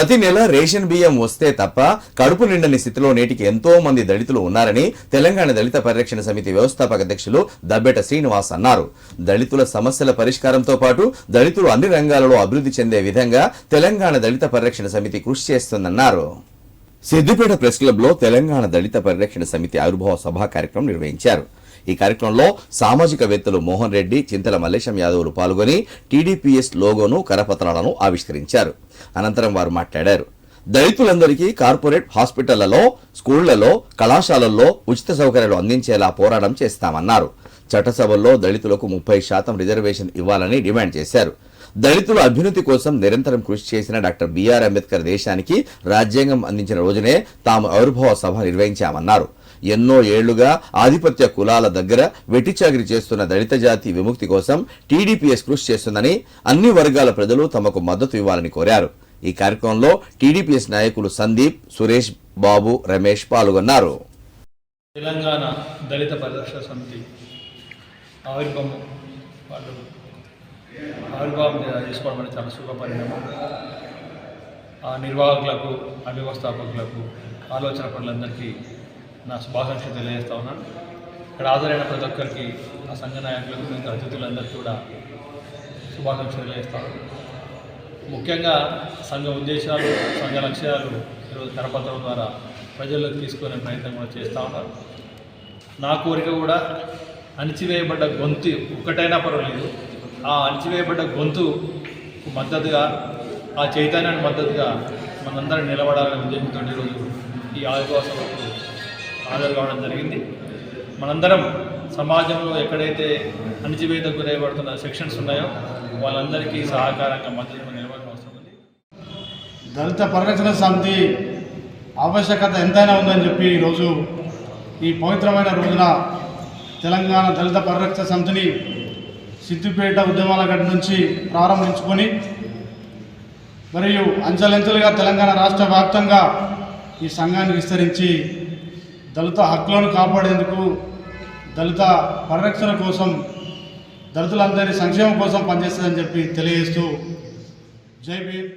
ప్రతి నెల రేషన్ బియ్యం వస్తే తప్ప కడుపు నిండని స్థితిలో నేటికి ఎంతో మంది దళితులు ఉన్నారని తెలంగాణ దళిత పరిరక్షణ సమితి వ్యవస్థాపక అధ్యక్షులు దబ్బెట శ్రీనివాస్ అన్నారు. దళితుల సమస్యల పరిష్కారంతో పాటు దళితులు అన్ని రంగాలలో అభివృద్ధి చెందే విధంగా తెలంగాణ దళిత పరిరక్షణ సమితి కృషి చేస్తుందన్నారు. సిద్దిపేట ప్రెస్ క్లబ్లో తెలంగాణ దళిత పరిరక్షణ సమితి ఆవిర్భావ సభా కార్యక్రమం నిర్వహించారు. ఈ కార్యక్రమంలో సామాజికవేత్తలు మోహన్ రెడ్డి చింతల మల్లేశం యాదవ్లు పాల్గొని టీడీపీఎస్ లోగోను కరపత్రాలను ఆవిష్కరించారు. అనంతరం వారు మాట్లాడారు. దళితులందరికీ కార్పొరేట్ హాస్పిటళ్ళలో స్కూళ్ళలో కళాశాలల్లో ఉచిత సౌకర్యాలు అందించేలా పోరాటం చేస్తామన్నారు. చట్టసభల్లో దళితులకు ముప్పై శాతం రిజర్వేషన్ ఇవ్వాలని డిమాండ్ చేశారు. దళితుల అభ్యున్నతి కోసం నిరంతరం కృషి చేసిన డాక్టర్ బిఆర్ అంబేద్కర్ దేశానికి రాజ్యాంగం అందించిన రోజునే తాము ఆవిర్భావ సభ నిర్వహించామన్నారు. ఎన్నో ఏళ్ళుగా ఆధిపత్య కులాల దగ్గర వెట్టిచాగిరి చేస్తున్న దళిత జాతి విముక్తి కోసం టీడీపీఎస్ కృషి చేస్తుందని అన్ని వర్గాల ప్రజలు తమకు మద్దతు ఇవ్వాలని కోరారు. ఈ కార్యక్రమంలో టీడీపీఎస్ నాయకులు సందీప్ సురేష్ బాబు రమేష్ పాల్గొన్నారు. తెలంగాణ దళిత పరిరక్షణ సమితి ఆవిర్భావం వాళ్ళు ఆవిర్భావం చేసుకోవడం అనేది చాలా శుభపరిణామం. ఆ నిర్వాహకులకు వ్యవస్థాపకులకు ఆలోచన పనులందరికీ నా శుభాకాంక్షలు తెలియజేస్తా ఉన్నాను. ఇక్కడ హాజరైన ప్రతి ఒక్కరికి ఆ సంఘ నాయకులకు మిగతా అతిథులందరికీ కూడా శుభాకాంక్షలు తెలియజేస్తా ముఖ్యంగా సంఘ ఉద్దేశాలు సంఘ లక్ష్యాలు ఈరోజు కరపత్రం ద్వారా ప్రజల్లోకి తీసుకునే ప్రయత్నం కూడా చేస్తూ ఉన్నారు. నా కోరిక కూడా అణిచివేయబడ్డ గొంతు ఒక్కటైనా పర్వాలేదు. ఆ అణిచివేయబడ్డ గొంతు మద్దతుగా ఆ చైతన్యానికి మద్దతుగా మనందరం నిలబడాలనే ఉద్దేశంతో ఈరోజు ఈ ఆదివాస హాజరు కావడం జరిగింది. మనందరం సమాజంలో ఎక్కడైతే అణిచివేతకు గురైపడుతున్న సెక్షన్స్ ఉన్నాయో వాళ్ళందరికీ సహకారంగా మద్దతు నిలబడిన అవసరం ఉంది. దళిత పరిరక్షణ సమితి ఆవశ్యకత ఎంతైనా ఉందని చెప్పి ఈరోజు ఈ పవిత్రమైన రోజున తెలంగాణ దళిత పరిరక్షణ సమితిని సిద్దిపేట ఉద్యమాల గడ్డ నుంచి ప్రారంభించుకొని మరియు అంచెలంచెలుగా తెలంగాణ రాష్ట్ర వ్యాప్తంగా ఈ సంఘాన్ని విస్తరించి దళిత హక్కులను కాపాడేందుకు దళిత పరిరక్షణ కోసం దళితులందరి సంక్షేమం కోసం పనిచేస్తుందని చెప్పి తెలియజేస్తూ జై భీమ్.